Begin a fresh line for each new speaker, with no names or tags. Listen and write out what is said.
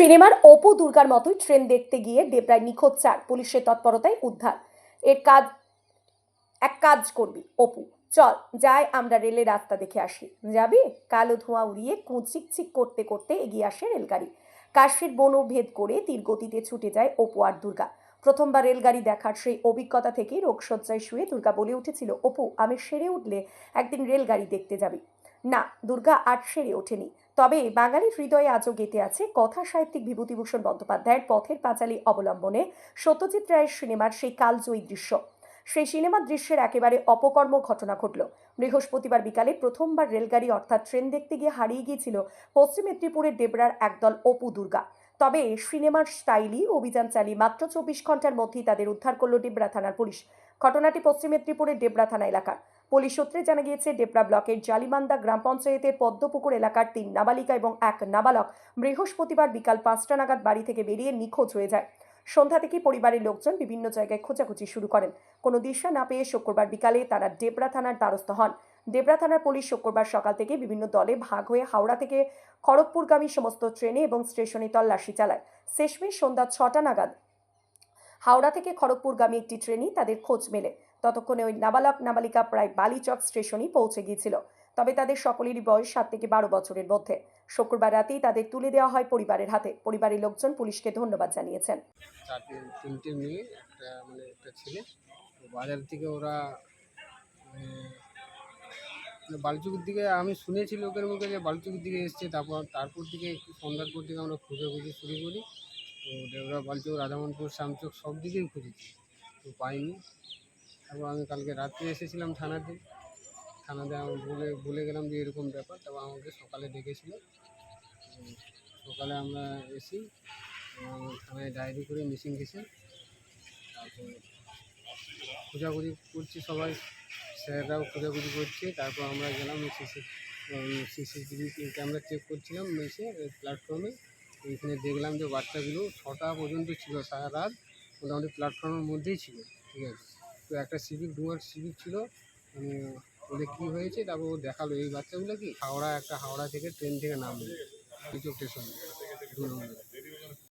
সিনেমার অপু দুর্গার মতোই ট্রেন দেখতে গিয়ে ডেবরায় নিখোঁজ চার পুলিশের তৎপরতায় উদ্ধার। এর কাজ, এক কাজ করবি, অপু। চল, যাই, আমরা রেলের রাস্তা দেখে আসি। যাবি? কালো ধোঁয়া উড়িয়ে কুচিকচিক করতে করতে এগিয়ে আসে রেলগাড়ি। কাশির বনও ভেদ করে তীর গতিতে ছুটে যায় অপু আর দুর্গা। প্রথমবার রেলগাড়ি দেখার সেই অভিজ্ঞতা থেকেই রোগশয্যায় শুয়ে দুর্গা বলে উঠেছিল, অপু, আমি সেরে উঠলে একদিন রেলগাড়ি দেখতে যাবি। না, দুর্গা আট সেরে ওঠেনি। তবে বাঙালির হৃদয়ে আজও গেঁথে আছে কথা সাহিত্যিক বিভূতিভূষণ বন্দ্যোপাধ্যায়ের পথের পাঁচালী অবলম্বনে সত্যজিৎ রায়ের সিনেমার সেই কালজয়ী দৃশ্য। সেই সিনেমার দৃশ্যের একেবারে অপকর্ম ঘটনা ঘটল। বৃহস্পতিবার বিকালে প্রথমবার রেলগাড়ি অর্থাৎ ট্রেন দেখতে গিয়ে হারিয়ে গিয়েছিল পশ্চিম মেদিনীপুরের দেবরার একদল অপু দুর্গা। তবে সিনেমার স্টাইলি অভিযান চালিয়ে মাত্র চব্বিশ ঘণ্টার মধ্যেই তাদের উদ্ধার করল ডেবরা থানার পুলিশ। ঘটনাটি পশ্চিম মেদিনীপুরের ডেবরা থানা এলাকার। পুলিশ সূত্রে জানা গিয়েছে ডেবরা ব্লকের জালিমান্দা গ্রাম পঞ্চায়েতের পদ্মপুকুর এলাকার তিন নাবালিকা এবং এক নাবালক বৃহস্পতিবার বিকাল পাঁচটা নাগাদ বাড়ি থেকে বেরিয়ে নিখোঁজ হয়ে যায়। সন্ধ্যা থেকে পরিবারের লোকজন বিভিন্ন জায়গায় খোঁজাখুঁজি শুরু করেন। কোনো দিশা না পেয়ে শুক্রবার বিকালে তারা ডেবরা থানার দ্বারস্থ হন। ডেবরা থানার পুলিশ শুক্রবার সকাল থেকে বিভিন্ন দলে ভাগ হয়ে হাওড়া থেকে খড়গপুরগামী সমস্ত ট্রেনে এবং স্টেশনে তল্লাশি চালায়। শেষমেশ সন্ধ্যা ছটা নাগাদ হাওড়া থেকে খড়গপুরগামী একটি ট্রেনই তাদের খোঁজ মেলে। ততক্ষণে ওই নাবালক নাবালিকা প্রায় বালিচক স্টেশনই পৌঁছে গিয়েছিল। তবে তাদের সকলেরই বয়স সাত থেকে বারো বছরের মধ্যে। শুক্রবার রাতেই তাদের তুলে দেওয়া হয় পরিবারের হাতে। পরিবারের লোকজন পুলিশকে ধন্যবাদ জানিয়েছেন।
তিনটে মেয়ে, একটা মানে একটা ছেলে। বাজার থেকে ওরা মানে মানে দিকে আমি শুনেছি লোকের মুখে যে বালুচুকের দিকে এসছে, তারপর তারপর থেকে সন্ধ্যার পর থেকে আমরা খুঁজে খুঁজে শুরু করি। তো দেবরা বালচুক রাধামনপুর শামচক সব দিকেই খুঁজেছি। তো পাইনি। তারপর আমি কালকে রাত্রে এসেছিলাম থানাতে। থানাতে আমি বলে বলে গেলাম যে এরকম ব্যাপার। তারপর আমাকে সকালে ডেকেছিল। সকালে আমরা এসি থানায় ডায়েরি করে মিসিং কেসে তারপর খোঁজাখুঁজি করছি সবাই। স্যাররাও খোঁজাখুঁজি করছে। তারপর আমরা গেলাম সিসি সিসিটিভি ক্যামেরা চেক করছিলাম। এসে প্ল্যাটফর্মে ওইখানে দেখলাম যে বাচ্চাগুলো ছটা পর্যন্ত ছিল সারা রাত, মোটামুটি প্ল্যাটফর্মের মধ্যেই ছিল, ঠিক আছে? তো একটা সিভিক ডুয়ার সিভিক ছিল ওদের কী হয়েছে? তারপর ও দেখাল, এই বাচ্চাগুলো কি? হাওড়া, একটা হাওড়া থেকে ট্রেন থেকে নামলো কিছু স্টেশন দু নম্বরে